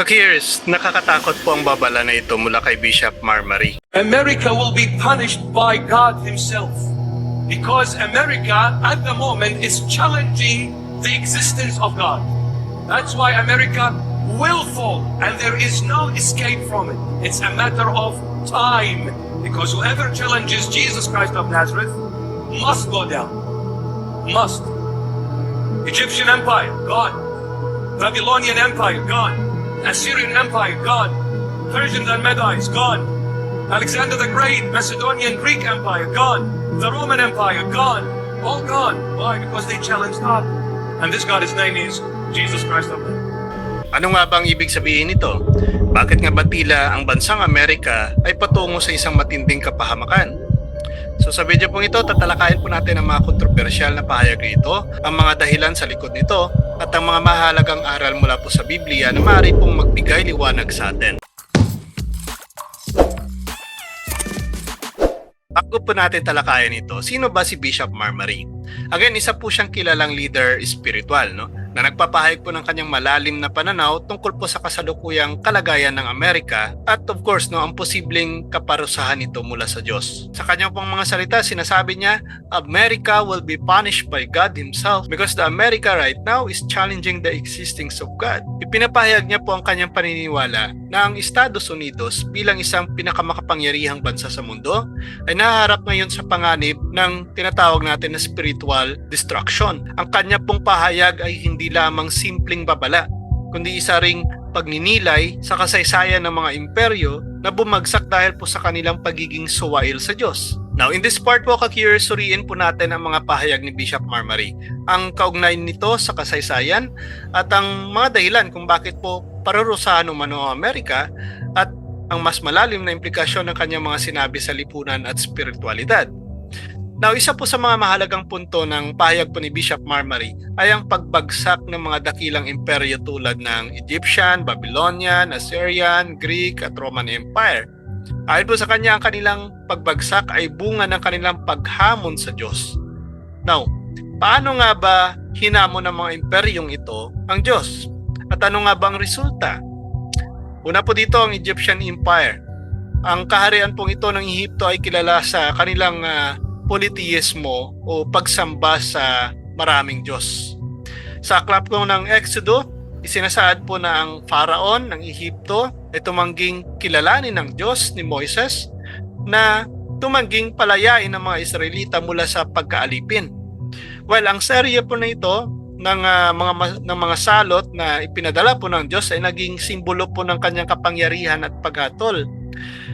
Kakiers, nakakatakot po ang babala na ito mula kay Bishop Marmari. America will be punished by God Himself because America at the moment is challenging the existence of God. That's why America will fall and there is no escape from it. It's a matter of time because whoever challenges Jesus Christ of Nazareth must go down. Must. Egyptian Empire, gone. Babylonian Empire, gone. Assyrian Empire, gone. Persians and Medes, gone. Alexander the Great, Macedonian Greek Empire, gone. The Roman Empire, gone. All gone. Why? Because they challenged God. And this God, his name is Jesus Christ of Nazareth. Ano nga bang ibig sabihin nito? Bakit nga ba tila ang bansang Amerika ay patungo sa isang matinding kapahamakan? So sa video pong ito, tatalakayin po natin ang mga kontrobersyal na pahayag rito, ang mga dahilan sa likod nito, at ang mga mahalagang aral mula po sa Biblia na maaari pong magbigay liwanag sa atin. Bago po natin talakayan ito, sino ba si Bishop Marmari? Again, isa po siyang kilalang leader spiritual, no? Na nagpapahayag po ng kanyang malalim na pananaw tungkol po sa kasalukuyang kalagayan ng Amerika at of course no ang posibleng kaparusahan nito mula sa Diyos. Sa kanyang pong mga salita, sinasabi niya, America will be punished by God Himself because the America right now is challenging the existence of God. Ipinapahayag niya po ang kanyang paniniwala na ang Estados Unidos bilang isang pinakamakapangyarihang bansa sa mundo ay nahaharap ngayon sa panganib ng tinatawag natin na spiritual destruction. Ang kanya pong pahayag ay hindi lamang simpleng babala, kundi isa ring pagninilay sa kasaysayan ng mga imperyo na bumagsak dahil po sa kanilang pagiging suwail sa Diyos. Now, in this part po, kakurious, suriin po natin ang mga pahayag ni Bishop Marmari, ang kaugnayan nito sa kasaysayan at ang mga dahilan kung bakit po parurusahan umano ang Amerika at ang mas malalim na implikasyon ng kanyang mga sinabi sa lipunan at spiritualidad. Now, isa po sa mga mahalagang punto ng pahayag po ni Bishop Marmari ay ang pagbagsak ng mga dakilang imperyo tulad ng Egyptian, Babylonian, Assyrian, Greek at Roman Empire. Ayon po sa kanya, ang kanilang pagbagsak ay bunga ng kanilang paghamon sa Diyos. Now, paano nga ba hinamon ng mga imperyong ito ang Diyos? At ano nga ba ang resulta? Una po dito ang Egyptian Empire. Ang kaharian pong ito ng Ehipto ay kilala sa kanilang ah, politeismo o pagsamba sa maraming Diyos. Sa aklat po ng Exodo, isinasaad po na ang Pharaon ng Ehipto ay tumangging kilalanin ng Diyos ni Moises na tumangging palayain ng mga Israelita mula sa pagkaalipin. Well, ang serye po na ito ng ah, mga ng mga salot na ipinadala po ng Diyos ay naging simbolo po ng kanyang kapangyarihan at paghatol.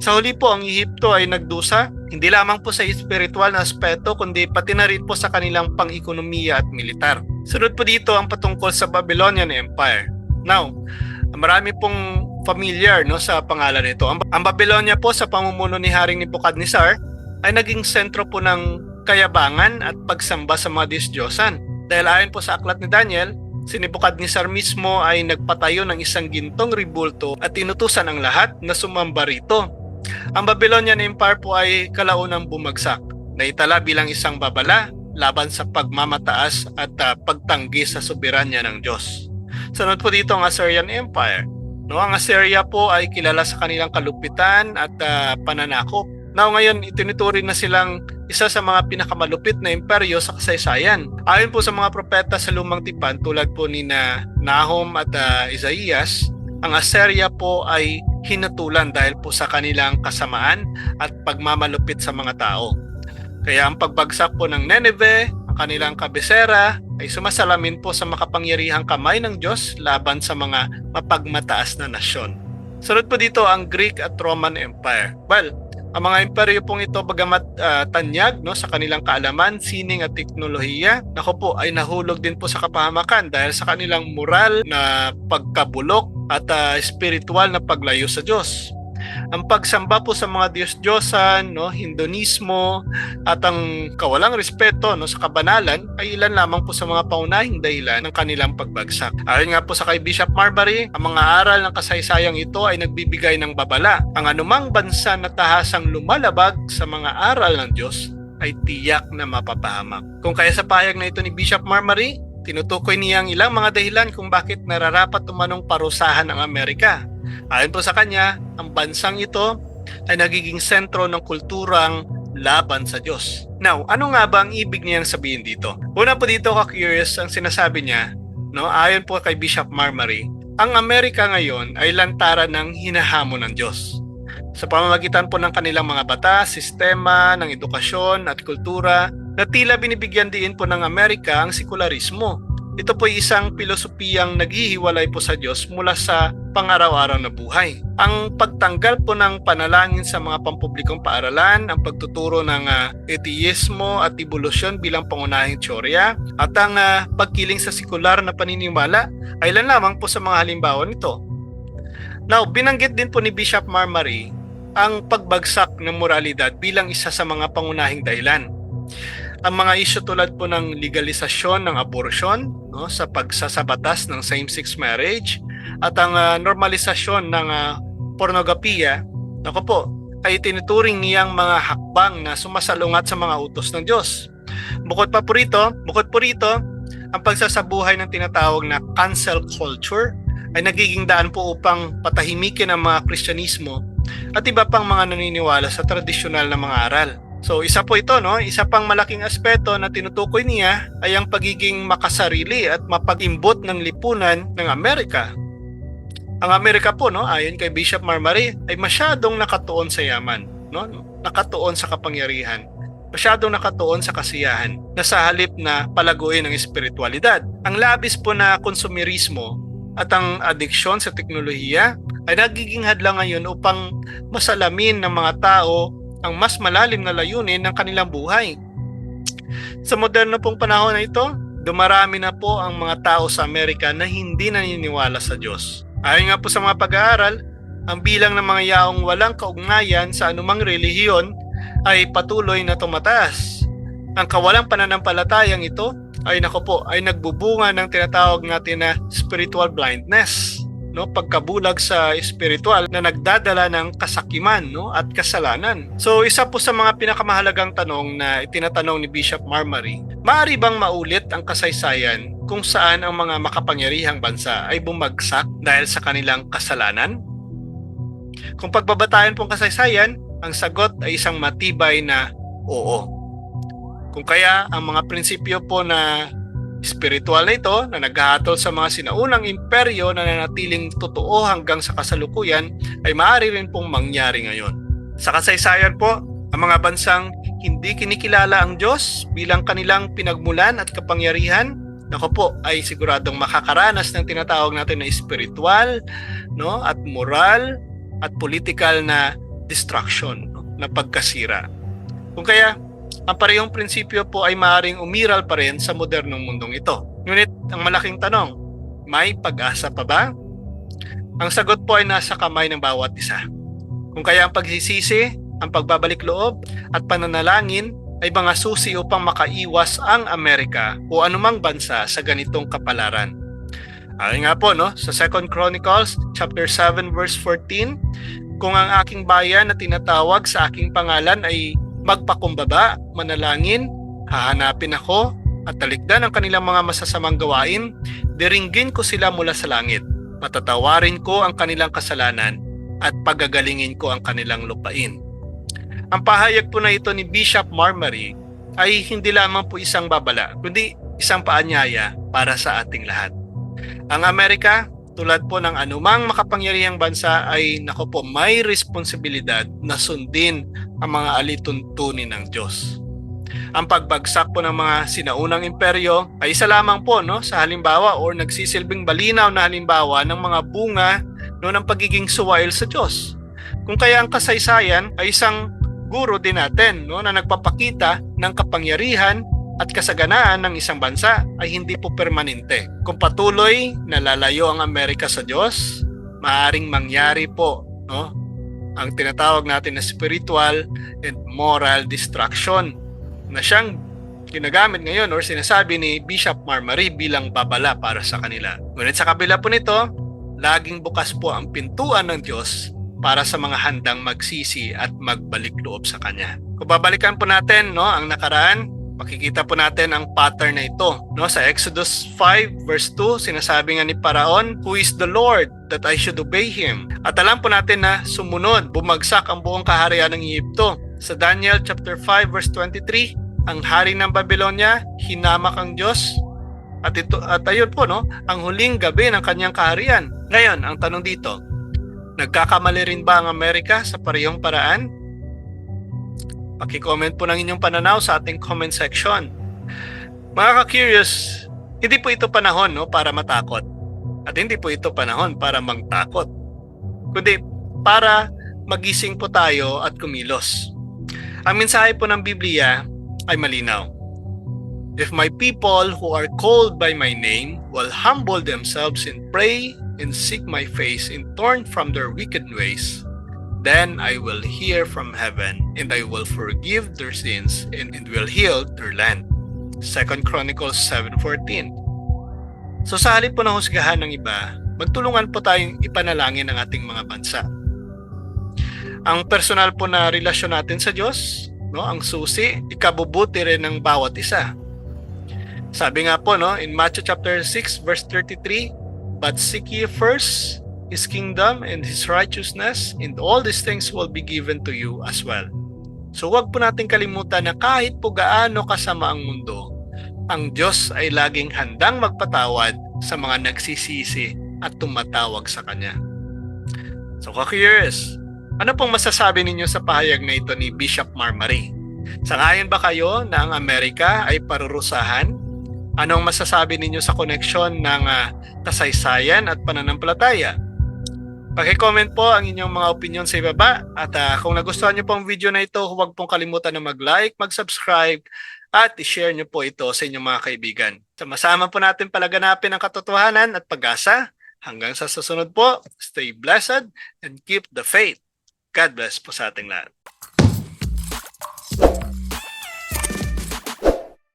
Sa huli po, ang Ehipto ay nagdusa, hindi lamang po sa spiritual na aspeto, kundi pati na rin po sa kanilang pang-ekonomiya at militar. Sunod po dito ang patungkol sa Babylonian Empire. Now, marami pong familiar no, sa pangalan nito. Ang, ang Babylonia po sa pamumuno ni Haring Nebuchadnezzar ay naging sentro po ng kayabangan at pagsamba sa mga Diyos-Diyosan. Dahil ayon po sa aklat ni Daniel, si Nebuchadnezzar mismo ay nagpatayo ng isang gintong ribulto at inutusan ang lahat na sumamba rito. Ang Babylonian Empire po ay kalaunang bumagsak, na itala bilang isang babala laban sa pagmamataas at ah, pagtanggi sa soberanya ng Diyos. Sunod po dito ang Assyrian Empire. No, ang Assyria po ay kilala sa kanilang kalupitan at ah, pananakop. Now ngayon itinuturing na silang isa sa mga pinakamalupit na imperyo sa kasaysayan. Ayon po sa mga propeta sa lumang tipan tulad po ni na Nahum at ah, Isaias, ang Assyria po ay hinatulan dahil po sa kanilang kasamaan at pagmamalupit sa mga tao. Kaya ang pagbagsak po ng Nineveh, ang kanilang kabisera, ay sumasalamin po sa makapangyarihang kamay ng Diyos laban sa mga mapagmataas na nasyon. Sunod po dito ang Greek at Roman Empire. Well, ang mga imperyo pong ito bagamat ah, tanyag no sa kanilang kaalaman, sining at teknolohiya, nako po ay nahulog din po sa kapahamakan dahil sa kanilang moral na pagkabulok at ah, spiritual na paglayo sa Diyos. Ang pagsamba po sa mga Diyos-Diyosan, no, Hindunismo at ang kawalang respeto no sa kabanalan ay ilan lamang po sa mga paunahing dahilan ng kanilang pagbagsak. Ayon nga po sa kay Bishop Marbury, ang mga aral ng kasaysayang ito ay nagbibigay ng babala. Ang anumang bansa na tahasang lumalabag sa mga aral ng Diyos ay tiyak na mapapahamak. Kung kaya sa pahayag na ito ni Bishop Marmari, tinutukoy niya ang ilang mga dahilan kung bakit nararapat umanong parusahan ang Amerika. Ayon po sa kanya, ang bansang ito ay nagiging sentro ng kulturang laban sa Diyos. Now, ano nga ba ang ibig niyang sabihin dito? Una po dito ka-curious ang sinasabi niya, no, ayon po kay Bishop Marmary, ang Amerika ngayon ay lantaran ng hinahamon ng Diyos. Sa pamamagitan po ng kanilang mga batas, sistema, ng edukasyon at kultura, na tila binibigyan din po ng Amerika ang sekularismo. Ito po ay isang pilosopiyang naghihiwalay po sa Diyos mula sa pangaraw-araw na buhay. Ang pagtanggal po ng panalangin sa mga pampublikong paaralan, ang pagtuturo ng uh, atheismo at evolusyon bilang pangunahing teorya, at ang uh, pagkiling sa sekular na paniniwala ay ilan lamang po sa mga halimbawa nito. Now, binanggit din po ni Bishop Marmary ang pagbagsak ng moralidad bilang isa sa mga pangunahing dahilan. Ang mga isyu tulad po ng legalisasyon ng abortion no, sa pagsasabatas ng same-sex marriage at ang uh, normalisasyon ng uh, pornografiya, nako po, ay tinuturing niyang mga hakbang na sumasalungat sa mga utos ng Diyos. Bukod pa po rito, bukod po rito, ang pagsasabuhay ng tinatawag na cancel culture ay nagiging daan po upang patahimikin ang mga Kristyanismo at iba pang mga naniniwala sa tradisyonal na mga aral. So isa po ito, no? isa pang malaking aspeto na tinutukoy niya ay ang pagiging makasarili at mapag-imbot ng lipunan ng Amerika. Ang Amerika po, no, ayon kay Bishop Marmari, ay masyadong nakatuon sa yaman, no? nakatuon sa kapangyarihan, masyadong nakatuon sa kasiyahan, na sa halip na palaguin ang espiritualidad. Ang labis po na konsumerismo at ang adiksyon sa teknolohiya ay nagiging hadlang ngayon upang masalamin ng mga tao ang mas malalim na layunin ng kanilang buhay. Sa moderno pong panahon na ito, dumarami na po ang mga tao sa Amerika na hindi naniniwala sa Diyos. Ayon nga po sa mga pag-aaral, ang bilang ng mga yaong walang kaugnayan sa anumang relihiyon ay patuloy na tumataas. Ang kawalang pananampalatayang ito ay nako po ay nagbubunga ng tinatawag natin na spiritual blindness no pagkabulag sa espiritual na nagdadala ng kasakiman no at kasalanan. So isa po sa mga pinakamahalagang tanong na itinatanong ni Bishop Marmary, maaari bang maulit ang kasaysayan kung saan ang mga makapangyarihang bansa ay bumagsak dahil sa kanilang kasalanan? Kung pagbabatayan pong kasaysayan, ang sagot ay isang matibay na oo. Kung kaya ang mga prinsipyo po na Espiritual na ito na naghahatol sa mga sinaunang imperyo na nanatiling totoo hanggang sa kasalukuyan ay maaari rin pong mangyari ngayon. Sa kasaysayan po, ang mga bansang hindi kinikilala ang Diyos bilang kanilang pinagmulan at kapangyarihan, nako po ay siguradong makakaranas ng tinatawag natin na espiritual no, at moral at political na destruction, no, na pagkasira. Kung kaya, ang parehong prinsipyo po ay maaaring umiral pa rin sa modernong mundong ito. Ngunit ang malaking tanong, may pag-asa pa ba? Ang sagot po ay nasa kamay ng bawat isa. Kung kaya ang pagsisisi, ang pagbabalik loob at pananalangin ay mga susi upang makaiwas ang Amerika o anumang bansa sa ganitong kapalaran. Ayon nga po no, sa 2 Chronicles chapter 7 verse 14, kung ang aking bayan na tinatawag sa aking pangalan ay magpakumbaba, manalangin, hahanapin ako at talikdan ang kanilang mga masasamang gawain, diringgin ko sila mula sa langit. Patatawarin ko ang kanilang kasalanan at pagagalingin ko ang kanilang lupain. Ang pahayag po na ito ni Bishop Marmary ay hindi lamang po isang babala, kundi isang paanyaya para sa ating lahat. Ang Amerika, tulad po ng anumang makapangyarihang bansa ay nako po may responsibilidad na sundin ang mga alituntunin ng Diyos. Ang pagbagsak po ng mga sinaunang imperyo ay isa lamang po no, sa halimbawa or nagsisilbing balinaw na halimbawa ng mga bunga no, ng pagiging suwail sa Diyos. Kung kaya ang kasaysayan ay isang guro din natin no, na nagpapakita ng kapangyarihan at kasaganaan ng isang bansa ay hindi po permanente. Kung patuloy na lalayo ang Amerika sa Diyos, maaring mangyari po no, ang tinatawag natin na spiritual and moral destruction na siyang ginagamit ngayon or sinasabi ni Bishop Marmary bilang babala para sa kanila. Ngunit sa kabila po nito, laging bukas po ang pintuan ng Diyos para sa mga handang magsisi at magbalik loob sa Kanya. Kung babalikan po natin no, ang nakaraan, Makikita po natin ang pattern na ito. No? Sa Exodus 5 verse 2, sinasabi nga ni Paraon, Who is the Lord that I should obey Him? At alam po natin na sumunod, bumagsak ang buong kaharian ng Egypto. Sa Daniel chapter 5 verse 23, ang hari ng Babylonia, hinamak ang Diyos. At, ito, at ayun po, no, ang huling gabi ng kanyang kaharian. Ngayon, ang tanong dito, nagkakamali rin ba ang Amerika sa parehong paraan? Paki-comment po ng inyong pananaw sa ating comment section. Mga ka-curious, hindi po ito panahon no, para matakot. At hindi po ito panahon para magtakot. Kundi para magising po tayo at kumilos. Ang mensahe po ng Biblia ay malinaw. If my people who are called by my name will humble themselves and pray and seek my face and turn from their wicked ways, then I will hear from heaven and I will forgive their sins and, and will heal their land. 2 Chronicles 7.14 So sa halip po ng husgahan ng iba, magtulungan po tayong ipanalangin ang ating mga bansa. Ang personal po na relasyon natin sa Diyos, no, ang susi, ikabubuti rin ng bawat isa. Sabi nga po no, in Matthew chapter 6 verse 33, But seek ye first his kingdom and his righteousness, and all these things will be given to you as well. So wag po natin kalimutan na kahit po gaano kasama ang mundo, ang Diyos ay laging handang magpatawad sa mga nagsisisi at tumatawag sa Kanya. So ka-curious, ano pong masasabi ninyo sa pahayag na ito ni Bishop Marmari? Sangayon ba kayo na ang Amerika ay parurusahan? Anong masasabi ninyo sa koneksyon ng ah, kasaysayan at pananampalataya? Paki-comment po ang inyong mga opinion sa ibaba at ah, kung nagustuhan niyo po ang video na ito, huwag pong kalimutan na mag-like, mag-subscribe at i-share niyo po ito sa inyong mga kaibigan. Sama-sama po natin palaganapin ang katotohanan at pag-asa. Hanggang sa susunod po, stay blessed and keep the faith. God bless po sa ating lahat.